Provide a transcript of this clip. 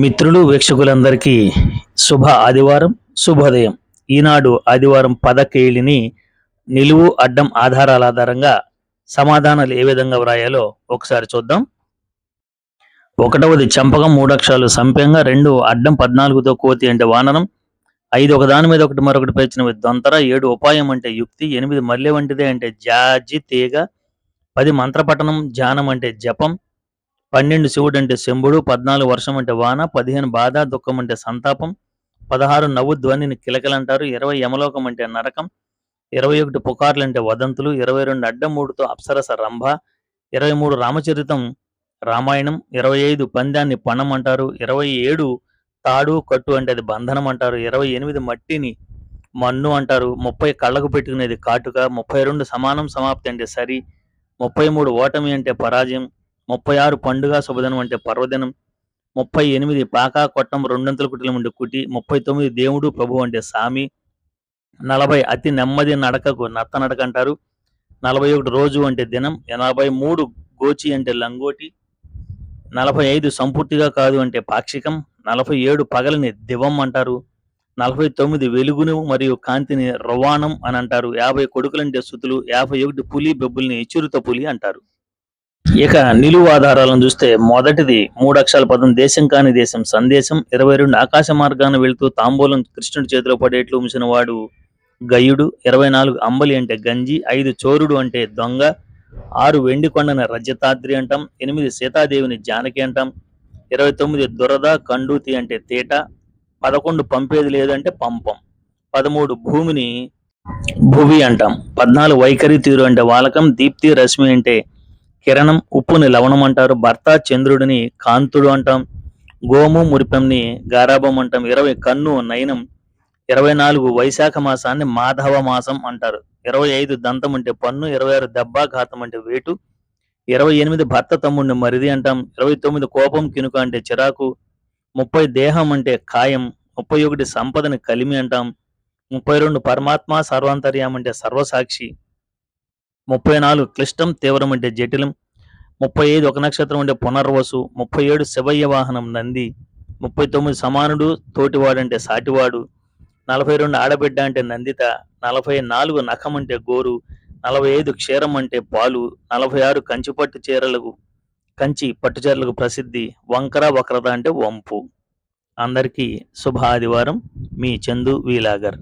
మిత్రులు వీక్షకులందరికీ శుభ ఆదివారం శుభోదయం. ఈనాడు ఆదివారం పదకేళిని నిలువు అడ్డం ఆధారాల ఆధారంగా సమాధానాలు ఏ విధంగా వ్రాయాలో ఒకసారి చూద్దాం. ఒకటవది చంపకం మూడక్షరాలు సంప్యంగా రెండు అడ్డం పద్నాలుగుతో కోతి అంటే వానరం ఐదు ఒకదాని మీద ఒకటి మరొకటి పేర్చినవి దొంతర ఏడు ఉపాయం అంటే యుక్తి ఎనిమిది మల్లె వంటిదే అంటే జాజి తీగ పది మంత్రపఠనం ధ్యానం అంటే జపం పన్నెండు శివుడు అంటే శంభుడు పద్నాలుగు వర్షం అంటే వాన పదిహేను బాధ దుఃఖం అంటే సంతాపం పదహారు నవ్వు ధ్వనిని కిలకలంటారు ఇరవై యమలోకం అంటే నరకం ఇరవై ఒకటి పుకార్లు అంటే వదంతులు ఇరవై రెండు అడ్డమూడుతో అప్సరస రంభ ఇరవై మూడు రామచరితం రామాయణం ఇరవై ఐదు పందాన్ని పణం అంటారు ఇరవై ఏడు తాడు కట్టు అంటే అది బంధనం అంటారు ఇరవై ఎనిమిది మట్టిని మన్ను అంటారు ముప్పై కళ్ళకు పెట్టుకునేది కాటుక ముప్పై రెండు సమానం సమాప్తి అంటే సరి ముప్పై మూడు ఓటమి అంటే పరాజయం ముప్పై ఆరు పండుగ శుభదినం అంటే పర్వదినం ముప్పై ఎనిమిది పాకా కొట్టం రెండంతల కుటిలం అంటే కుటి ముప్పై తొమ్మిది దేవుడు ప్రభు అంటే సామి నలభై అతి నెమ్మది నడకకు నత్త నడక అంటారు నలభై ఒకటి రోజు అంటే దినం నలభై మూడు గోచి అంటే లంగోటి నలభై ఐదు సంపూర్తిగా కాదు అంటే పాక్షికం నలభై ఏడు పగలని దివం అంటారు నలభై తొమ్మిది వెలుగును మరియు కాంతిని రవాణం అని అంటారు యాభై కొడుకులంటే సుతులు యాభై ఒకటి పులి బెబ్బుల్ని చిరుత పులి అంటారు. ఇక నిలువు ఆధారాలను చూస్తే మొదటిది మూడు అక్షరాల పదం దేశం కాని దేశం సందేశం ఇరవై రెండు ఆకాశ మార్గాన్ని వెళుతూ తాంబూలం కృష్ణుడి చేతిలో పడేట్లు ఉంచిన వాడు గయుడు ఇరవై నాలుగు అంబలి అంటే గంజి ఐదు చోరుడు అంటే దొంగ ఆరు వెండి కొండని రజతాద్రి అంటాం ఎనిమిది సీతాదేవిని జానకి అంటాం ఇరవై తొమ్మిది దురద కండూతి అంటే తేట పదకొండు పంపేది లేదంటే పంపం పదమూడు భూమిని భువి అంటాం పద్నాలుగు వైఖరి తీరు అంటే వాలకం దీప్తి రశ్మి అంటే కిరణం ఉప్పుని లవణం అంటారు భర్త చంద్రుడిని కాంతుడు అంటాం. గోము మురిపంని గారాభం అంటాం. ఇరవై కన్ను నయనం. ఇరవై నాలుగు వైశాఖ మాసాన్ని మాధవ మాసం అంటారు. ఇరవై ఐదు దంతం అంటే పన్ను ఇరవై ఆరు దెబ్బాఘాతం అంటే వేటు. ఇరవై ఎనిమిది భర్త తమ్ముడిని మరిది అంటాం. ఇరవై తొమ్మిది కోపం కినుక అంటే చిరాకు. ముప్పై దేహం అంటే కాయం ముప్పై ఒకటి సంపదని కలిమి అంటాం. ముప్పై రెండు పరమాత్మ సర్వాంతర్యం అంటే సర్వసాక్షి. ముప్పై నాలుగు క్లిష్టం తీవ్రం అంటే జటిలం ముప్పై ఐదు ఒక నక్షత్రం అంటే పునర్వసు ముప్పై ఏడు శివయ్య వాహనం నంది ముప్పై తొమ్మిది సమానుడు తోటివాడు అంటే సాటివాడు నలభై రెండు ఆడబిడ్డ అంటే నందిత నలభై నాలుగు నఖం అంటే గోరు నలభై ఐదు క్షీరం అంటే పాలు నలభై ఆరు కంచిపట్టు చీరలకు కంచి పట్టు చీరలకు ప్రసిద్ధి వంకర వక్రత అంటే వంపు. అందరికీ శుభ ఆదివారం. మీ చందు వీలాగర్.